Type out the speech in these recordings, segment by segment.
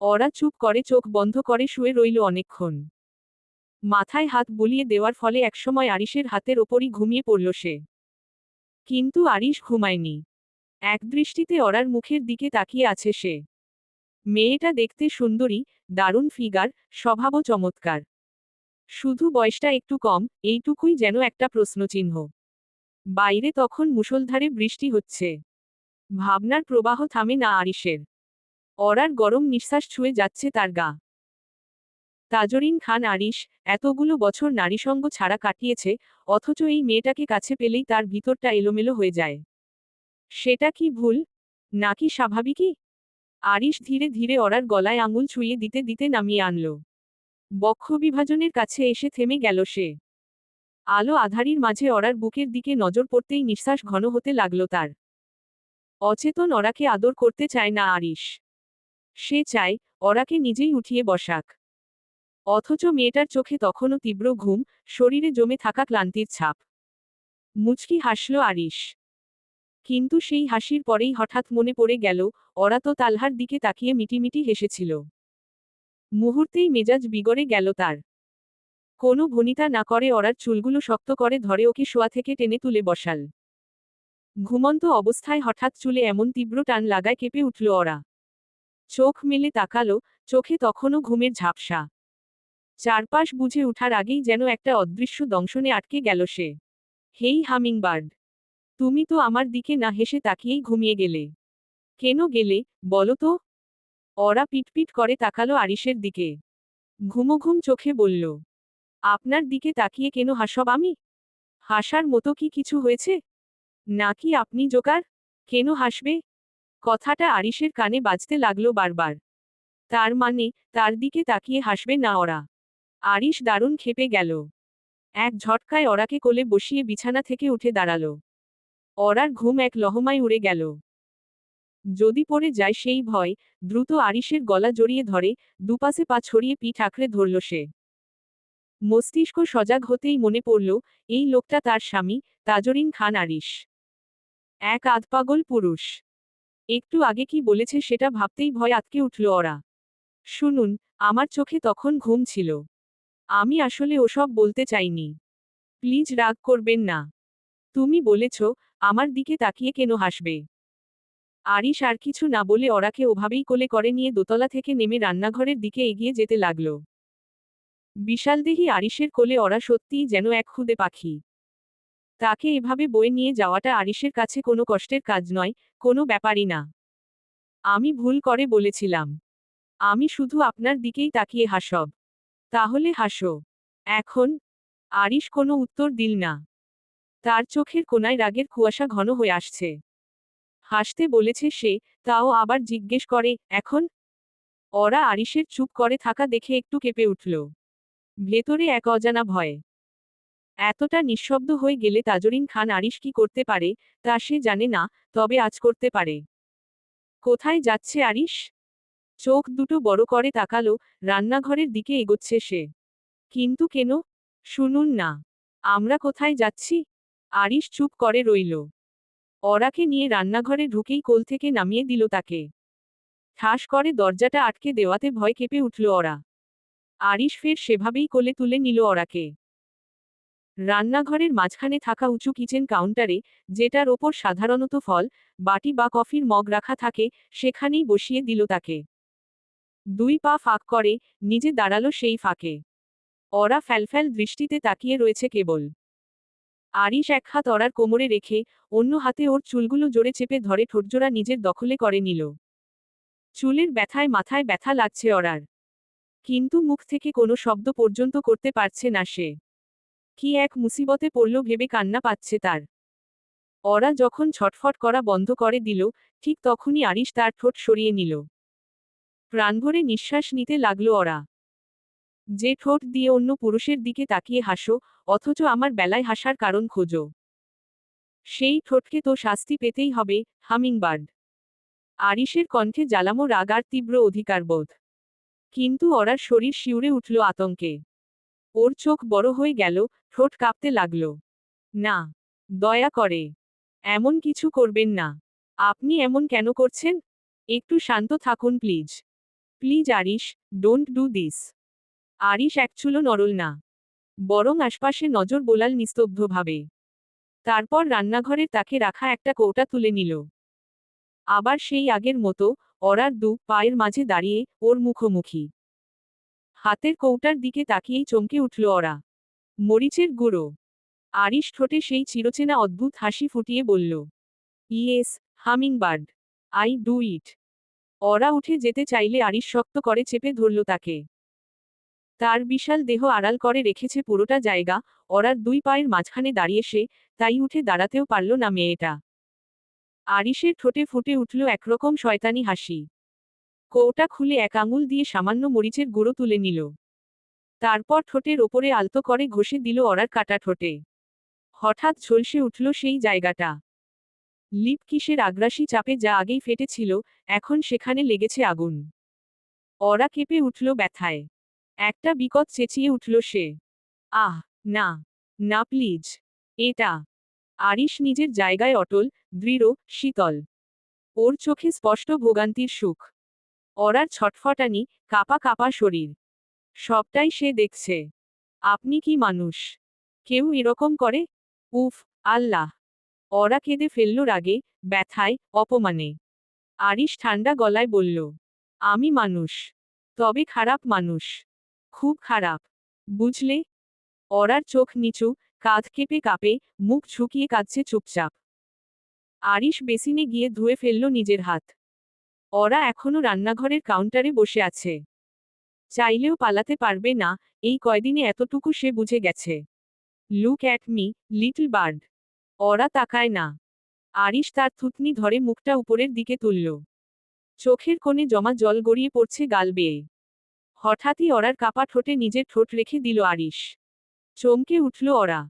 ওরা চুপ করে, চোখ বন্ধ করে শুয়ে রইল অনেকক্ষণ। মাথায় হাত বুলিয়ে দেওয়ার ফলে একসময় আরিশের হাতের ওপরই ঘুমিয়ে পড়ল সে। কিন্তু আরিশ ঘুমায়নি। একদৃষ্টিতে অরার মুখের দিকে তাকিয়ে আছে সে। মেয়েটা দেখতে সুন্দরী, দারুণ ফিগার, স্বভাবও চমৎকার। শুধু বয়সটা একটু কম, এইটুকুই যেন একটা প্রশ্নচিহ্ন। বাইরে তখন মুষলধারে বৃষ্টি হচ্ছে। ভাবনার প্রবাহ থামে না আরিশের। অরার গরম নিঃশ্বাস ছুঁয়ে যাচ্ছে তার গা। তাজরিন খান আরিশ, এতগুলো বছর নারীসঙ্গ ছাড়া কাটিয়েছে, অথচ এই মেয়েটাকে কাছে পেলেই তার ভিতরটা এলোমেলো হয়ে যায়। সেটা কি ভুল? নাকি স্বাভাবিকই? আরিশ ধীরে ধীরে অরার গলায় আঙুল ছুঁয়ে দিতে দিতে নামিয়ে আনল। বক্ষ বিভাজনের কাছে এসে থেমে গেল সে। আলো আধারির মাঝে অরার বুকের দিকে নজর পড়তেই নিঃশ্বাস ঘন হতে লাগল তার। অচেতন অরাকে আদর করতে চায় না আরিশ। সে চায়, অরাকে নিজেই উঠিয়ে বসাক। অথচ মেয়েটার চোখে তখনও তীব্র ঘুম, শরীরে জমে থাকা ক্লান্তির ছাপ। মুচকি হাসল আরিশ। কিন্তু সেই হাসির পরেই হঠাৎ মনে পড়ে গেল, অরা তো তালহার দিকে তাকিয়ে মিটিমিটি হেসেছিল। মুহূর্তেই মেজাজ বিগড়ে গেল তার। কোনো ভনিতা না করে ওরার চুলগুলো শক্ত করে ধরে ওকে শোয়া থেকে টেনে তুলে বসাল। ঘুমন্ত অবস্থায় হঠাৎ চুলে এমন তীব্র টান লাগায় কেঁপে উঠল ওরা চোখ মেলে তাকালো, চোখে তখনও ঘুমের ঝাপসা। চারপাশ বুঝে উঠার আগেই যেন একটা অদৃশ্য দংশনে আটকে গেল সে। হেই, হামিংবার্ড! তুমি তো আমার দিকে না হেসে তাকিয়েই ঘুমিয়ে গেলে। কেন গেলে, বলো তো? ওরা পিটপিট করে তাকালো আরিশের দিকে। ঘুমো ঘুম চোখে বলল, আপনার দিকে তাকিয়ে কেন হাসব আমি? হাসার মতো কি কিছু হয়েছে? নাকি আপনি জোকার? কেন হাসবে? কথাটা আরিশের কানে বাজতে লাগল বারবার। তার মানে তার দিকে তাকিয়ে হাসবে না ওরা। আরিশ দারুণ খেপে গেল। এক ঝটকায় ওরাকে কোলে বসিয়ে বিছানা থেকে উঠে দাঁড়াল। অরার ঘুম এক লহমায় উড়ে গেল। যদি পড়ে যায় সেই ভয়, দ্রুত আরিশের গলা জড়িয়ে ধরে, দুপাশে পা ছড়িয়ে পিঠ আঁকড়ে ধরল সে। মস্তিষ্ক সজাগ হতেই মনে পড়ল, এই লোকটা তার স্বামী, তাজরিন খান আরিশ। এক আধপাগল পুরুষ। একটু আগে কি বলেছে সেটা ভাবতেই ভয় আটকে উঠল ওরা। শুনুন, আমার চোখে তখন ঘুম ছিল। আমি আসলে ওসব বলতে চাইনি। প্লিজ রাগ করবেন না। তুমি বলেছ, আমার দিকে তাকিয়ে কেন হাসবে? আরিশ আর কিছু না বলে ওরাকে ওভাবেই কোলে করে নিয়ে দোতলা থেকে নেমে রান্নাঘরের দিকে এগিয়ে যেতে লাগল। বিশালদেহী আরিশের কোলে ওরা সত্যিই যেন এক খুদে পাখি। তাকে এভাবে বয়ে নিয়ে যাওয়াটা আরিশের কাছে কোনো কষ্টের কাজ নয়, কোনো ব্যাপারই না। আমি ভুল করে বলেছিলাম। আমি শুধু আপনার দিকেই তাকিয়ে হাসব। তাহলে হাসো। এখন আরিশ কোনো উত্তর দিল না। তার চোখের কোনায় রাগের কুয়াশা ঘন হয়ে আসছে। হাসতে বলেছে সে, তাও আবার জিজ্ঞেস করে, এখন? ওরা আরিশের চুপ করে থাকা দেখে একটু কেঁপে উঠল। ভেতরে এক অজানা ভয়। এতটা নিঃশব্দ হয়ে গেলে তাজরিন খান আরিশ কি করতে পারে, তা সে জানে না, তবে আজ করতে পারে। কোথায় যাচ্ছে আরিশ? চোখ দুটো বড় করে তাকালো, রান্নাঘরের দিকে এগোচ্ছে সে। কিন্তু কেন? শুনুন না। আমরা কোথায় যাচ্ছি? আরিশ চুপ করে রইল। অরাকে নিয়ে রান্নাঘরে ঢুকেই কোল থেকে নামিয়ে দিল তাকে। ঠাস করে দরজাটা আটকে দেওয়াতে ভয় কেঁপে উঠল অরা। আরিশ ফের সেভাবেই কোলে তুলে নিল অরাকে। রান্নাঘরের মাঝখানে থাকা উঁচু কিচেন কাউন্টারে, যেটার ওপর সাধারণত ফল, বাটি বা কফির মগ রাখা থাকে, সেখানেই বসিয়ে দিল তাকে। দুই পা ফাঁক করে, নিজে দাঁড়াল সেই ফাঁকে। অরা ফ্যালফ্যাল দৃষ্টিতে তাকিয়ে রয়েছে কেবল। আরিশ এক হাত অরার কোমরে রেখে, অন্য হাতে ওর চুলগুলো জোরে চেপে ধরে ঠোঁটজোড়া নিজের দখলে করে নিল। চুলের ব্যথায় মাথায় ব্যথা লাগছে অরার। কিন্তু মুখ থেকে কোনো শব্দ পর্যন্ত করতে পারছে না সে। কি এক মুসিবতে পড়ল ভেবে কান্না পাচ্ছে তার। অরা যখন ছটফট করা বন্ধ করে দিল, ঠিক তখনই আরিশ তার ঠোঁট সরিয়ে নিল। প্রাণভরে নিঃশ্বাস নিতে লাগল অরা যে ঠোঁট দিয়ে অন্য পুরুষের দিকে তাকিয়ে হাসো, অথচ আমার বেলায় হাসার কারণ খোঁজো। সেই ঠোঁটকে তো শাস্তি পেতেই হবে, হামিংবার্ড। আরিশের কণ্ঠে জ্বালামো রাগ আর তীব্র অধিকারবোধ। কিন্তু ওরার শরীর শিউরে উঠল আতঙ্কে। ওর চোখ বড় হয়ে গেল, ঠোঁট কাঁপতে লাগল। না, দয়া করে, এমন কিছু করবেন না। আপনি এমন কেন করছেন? একটু শান্ত থাকুন please. Please Arish, don't do this. Arish একচুলো নরল না। বরং আশপাশে নজর বোলাল নিস্তব্ধভাবে। তারপর রান্নাঘরের তাকে রাখা একটা কৌটা তুলে নিল। আবার সেই আগের মতো, অরার দু পায়ের মাঝে দাঁড়িয়ে ওর মুখোমুখি। হাতের কৌটার দিকে তাকিয়েই চমকে উঠল ওরা। মরিচের গুঁড়ো। আরিশ ঠোঁটে সেই চিরচেনা অদ্ভুত হাসি ফুটিয়ে বলল, yes, hummingbird. I do it. ওরা উঠে যেতে চাইলে আরিশ শক্ত করে চেপে ধরল তাকে। তার বিশাল দেহ আড়াল করে রেখেছে পুরোটা জায়গা, ওরার দুই পায়ের মাঝখানে দাঁড়িয়ে সে তাই উঠে দাঁড়াতেও পারল না মেয়েটা। আরিশের ঠোঁটে ফুটে উঠল একরকম শয়তানি হাসি। কৌটা খুলে এক আঙুল দিয়ে সামান্য মরিচের গুঁড়ো তুলে নিল। তারপর ঠোঁটের ওপরে আলতো করে ঘষে দিল অরার কাটা ঠোঁটে। হঠাৎ ঝলসে উঠল সেই জায়গাটা। লিপ কিসের আগ্রাসী চাপে যা আগেই ফেটেছিল, এখন সেখানে লেগেছে আগুন। অরা কেঁপে উঠল ব্যথায়। একটা বিকট চেঁচিয়ে উঠল সে। আহ, না না প্লিজ। এটা। আরিশ নিজের জায়গায় অটল, দৃঢ়, শীতল। ওর চোখে স্পষ্ট ভোগান্তির সুখ। অরার ছটফটানি কাপা কাপা শরীর। সবটাই সে দেখছে। আপনি কি মানুষ? কেউ এরকম করে? উফ, আল্লাহ। অরা কেঁদে ফেলল রাগে, ব্যথায়, অপমানে। আরিশ ঠান্ডা গলায় বলল, আমি মানুষ। তবে খারাপ মানুষ। খুব খারাপ। বুঝলে? অরার চোখ নিচু, কাঁধ কেঁপে কাঁপে, মুখ ঝুঁকিয়ে কাঁদছে চুপচাপ। আরিশ বেসিনে গিয়ে ধুয়ে ফেলল নিজের হাত। ওরা এখনও রান্নাঘরের কাউন্টারে বসে আছে। চাইলেও পালাতে পারবে না, এই কয়দিনে এতটুকু সে বুঝে গেছে। Look at me little bird ওরা তাকায় না। আরিশ তার থুতনি ধরে মুখটা উপরের দিকে তুলল। চোখের কোণে জমা জল গড়িয়ে পড়ছে গাল বেয়ে। হঠাৎই অরার কাপা ঠোঁটে নিজের ঠোঁট রেখে দিল আরিশ। চমকে উঠল অরা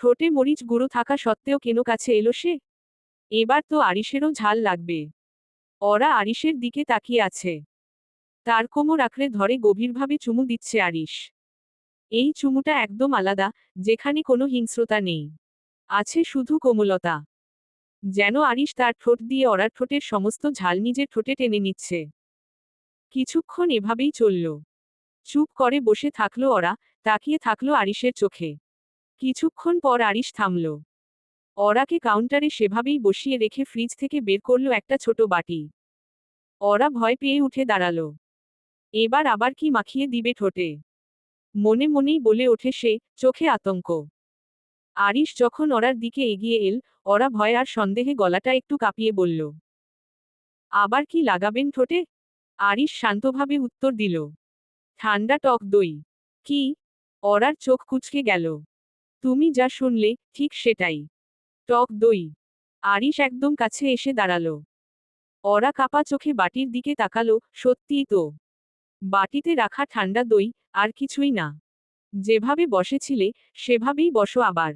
ঠোঁটে মরিচ গুঁড়ো থাকা সত্ত্বেও কেন কাছে এলো সে? এবার তো আরিশেরও ঝাল লাগবে। ওরা আরিশের দিকে তাকিয়ে আছে। তার কোমর আঁকড়ে ধরে গভীরভাবে চুমু দিচ্ছে আরিশ। এই চুমুটা একদম আলাদা, যেখানে কোনো হিংস্রতা নেই। আছে শুধু কোমলতা। যেন আরিশ তার ঠোঁট দিয়ে অরার ঠোঁটের সমস্ত ঝাল নিজের ঠোঁটে টেনে নিচ্ছে। কিছুক্ষণ এভাবেই চলল। চুপ করে বসে থাকল অরা, তাকিয়ে থাকল আরিশের চোখে। কিছুক্ষণ পর আরিশ থামল। অরাকে কাউন্টারে সেভাবেই বসিয়ে রেখে ফ্রিজ থেকে বের করল একটা ছোট বাটি। অরা ভয় পেয়ে উঠে দাঁড়াল। এবার আবার কি মাখিয়ে দিবে ঠোঁটে? মনে মনেই বলে ওঠে সে চোখে আতঙ্ক। আরিশ যখন অরার দিকে এগিয়ে এল, অরা ভয় আর সন্দেহে গলাটা একটু কাঁপিয়ে বলল, আবার কি লাগাবেন ঠোঁটে? আরিশ শান্তভাবে উত্তর দিল, ঠান্ডা টক দই। কি? অরার চোখ কুচকে গেল, তুমি যা শুনলে ঠিক সেটাই। টক দই। আরিশ একদম কাছে এসে দাঁড়াল। অরা কাপা চোখে বাটির দিকে তাকালো সত্যিই তো। বাটিতে রাখা ঠান্ডা দই, আর কিছুই না। যেভাবে বসেছিলে, সেভাবেই বসো আবার।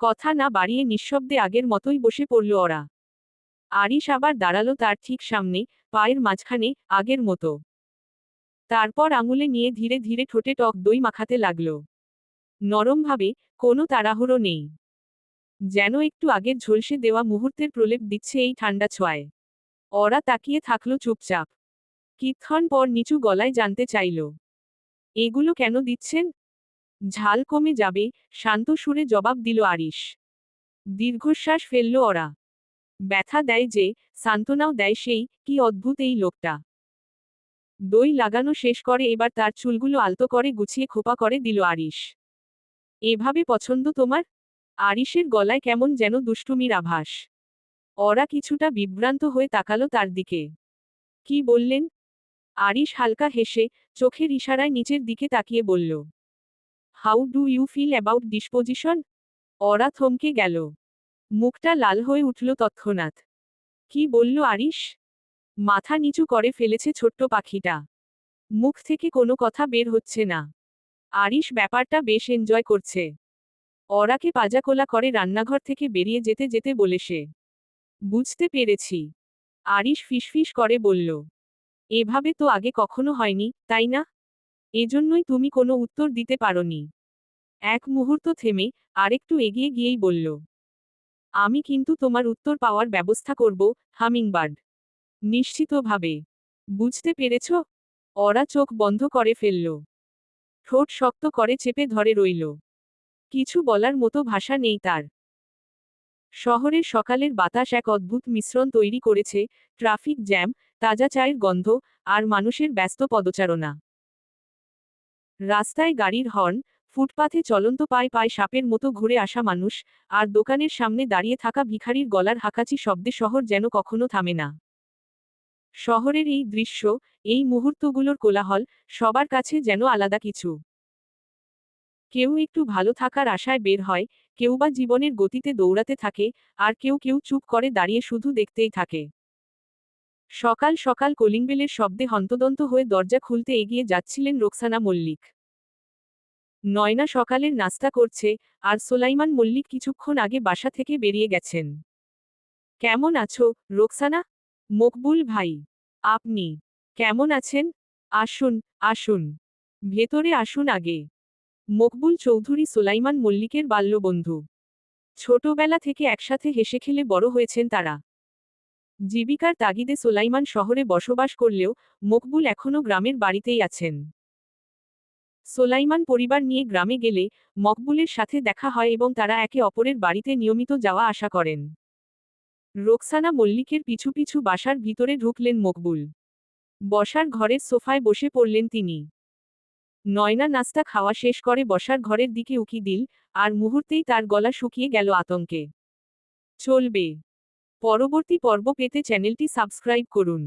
কথা না বাড়িয়ে নিঃশব্দে আগের মতোই বসে পড়ল ওরা আরিশ আবার দাঁড়াল তার ঠিক সামনে, পায়ের মাঝখানে, আগের মতো। তারপর আঙুলে নিয়ে ধীরে ধীরে ঠোঁটে টক দই মাখাতে লাগল। নরমভাবে কোনো তাড়াহুড়ো নেই। যেন একটু আগের ঝলসে দেওয়া মুহূর্তের প্রলেপ দিচ্ছে এই ঠান্ডা ছোঁয়ায়। ওরা তাকিয়ে থাকল চুপচাপ। কিক্ষণ পর নিচু গলায় জানতে চাইল, এগুলো কেন দিচ্ছেন? ঝাল কমে যাবে, শান্ত সুরে জবাব দিল আরিশ। দীর্ঘশ্বাস ফেলল ওরা। ব্যথা দেয় যে, সান্ত্বনাও দেয় সেই, কি অদ্ভুত এই লোকটা। দই লাগানো শেষ করে এবার তার চুলগুলো আলতো করে গুছিয়ে খোপা করে দিল আরিশ। এভাবে পছন্দ তোমার? আরিশের গলায় কেমন যেন দুষ্টুমির আভাস। ওরা কিছুটা বিভ্রান্ত হয়ে তাকালো তার দিকে। কি বললেন? আরিশ হালকা হেসে চোখের ইশারায় নিচের দিকে তাকিয়ে বলল how do you feel about disposition ওরা থমকে গেল। মুখটা লাল হয়ে উঠল তৎক্ষণাৎ। কি বলল আরিশ? মাথা নিচু করে ফেলেছে ছোট্ট পাখিটা। মুখ থেকে কোনো কথা বের হচ্ছে না। আরিশ ব্যাপারটা বেশ এনজয় করছে। ওরাকে পাজাকোলা করে রান্নাঘর থেকে বেরিয়ে যেতে যেতে বলে সে। বুঝতে পেরেছি। আরিশ ফিসফিস করে বলল। এভাবে তো আগে কখনো হয়নি, তাই না? এজন্যই তুমি কোনো উত্তর দিতে পারোনি। এক মুহূর্ত থেমে আরেকটু এগিয়ে গিয়েই বলল। আমি কিন্তু তোমার উত্তর পাওয়ার ব্যবস্থা করব, হামিংবার্ড। নিশ্চিতভাবে। বুঝতে পেরেছ? ওরা চোখ বন্ধ করে ফেলল। ঠোঁট শক্ত করে চেপে ধরে রইল। কিছু বলার মতো ভাষা নেই তার। শহরের সকালের বাতাস এক অদ্ভুত মিশ্রণ তৈরি করেছে, ট্রাফিক জ্যাম, তাজা চায়ের গন্ধ, আর মানুষের ব্যস্ত পদচারণা। রাস্তায় গাড়ির হর্ন, ফুটপাথে চলন্ত পায় পায় সাপের মতো ঘুরে আসা মানুষ, আর দোকানের সামনে দাঁড়িয়ে থাকা ভিখারির গলার হাঁকাচি শব্দে শহর যেন কখনো থামে না। শহরের এই দৃশ্য, এই মুহূর্তগুলোর কোলাহল, সবার কাছে যেন আলাদা কিছু। কেউ একটু ভালো থাকার আশায় বের হয়, কেউ বা জীবনের গতিতে দৌড়াতে থাকে, আর কেউ কেউ চুপ করে দাঁড়িয়ে শুধু দেখতেই থাকে। সকাল সকাল কলিংবেলের শব্দে হন্তদন্ত হয়ে দরজা খুলতে এগিয়ে যাচ্ছিলেন রোকসানা মল্লিক। নয়না সকালের নাস্তা করছে, আর সোলাইমান মল্লিক কিছুক্ষণ আগে বাসা থেকে বেরিয়ে গেছেন। কেমন আছো, রোকসানা? মকবুল ভাই, আপনি কেমন আছেন? আসুন আসুন। ভেতরে আসুন আগে। মকবুল চৌধুরী সোলাইমান মল্লিকের বাল্যবন্ধু। ছোটবেলা থেকে একসাথে হেসে খেলে বড় হয়েছেন তারা। জীবিকার তাগিদে সোলাইমান শহরে বসবাস করলেও মকবুল এখনও গ্রামের বাড়িতেই আছেন। সোলাইমান পরিবার নিয়ে গ্রামে গেলে মকবুলের সাথে দেখা হয় এবং তারা একে অপরের বাড়িতে নিয়মিত যাওয়া আশা করেন। রোকসানা মল্লিকের পিছু পিছু বাসার ভিতরে ঢুকলেন মকবুল। বসার ঘরের সোফায় বসে পড়লেন তিনি। নয়না নাস্তা খাওয়া শেষ করে বসার ঘরের দিকে উকি দিল, আর মুহূর্তেই তার গলা শুকিয়ে গেল আতঙ্কে। চলবে। পরবর্তী পর্ব পেতে চ্যানেলটি সাবস্ক্রাইব করুন।